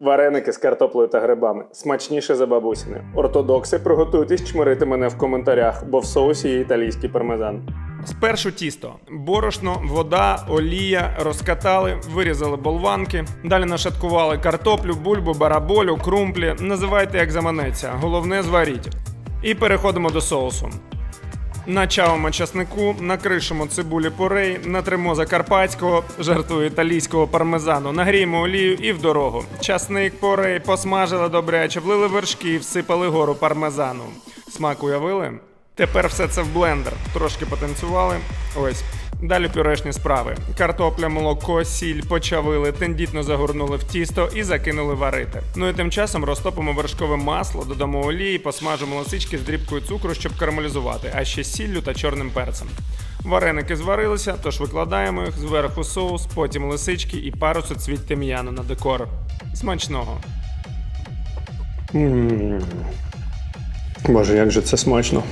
Вареники з картоплею та грибами смачніше за бабусіни. Ортодокси, приготуйтесь чмирити мене в коментарях, бо в соусі є італійський пармезан. Спершу тісто, борошно, вода, олія, розкатали, вирізали болванки. Далі нашаткували картоплю, бульбу, бараболю, крумплі. Називайте як заманеться. Головне зваріть. І переходимо до соусу. Начавимо часнику, накришимо цибулі порей, натримо закарпатського, жартую італійського пармезану, нагріємо олію і в дорогу. Часник порей, посмажили добряче, влили вершки, всипали гору пармезану. Смак уявили? Тепер все це в блендер. Трошки потанцювали. Ось. Далі пюрешні справи. Картопля, молоко, сіль почавили, тендітно загорнули в тісто і закинули варити. Ну і тим часом розтопимо вершкове масло, додамо олії, посмажимо лисички з дрібкою цукру, щоб карамелізувати, а ще сіллю та чорним перцем. Вареники зварилися, тож викладаємо їх зверху соус, потім лисички і пару соцвіть тим'яну на декор. Смачного. Боже, як же це смачно.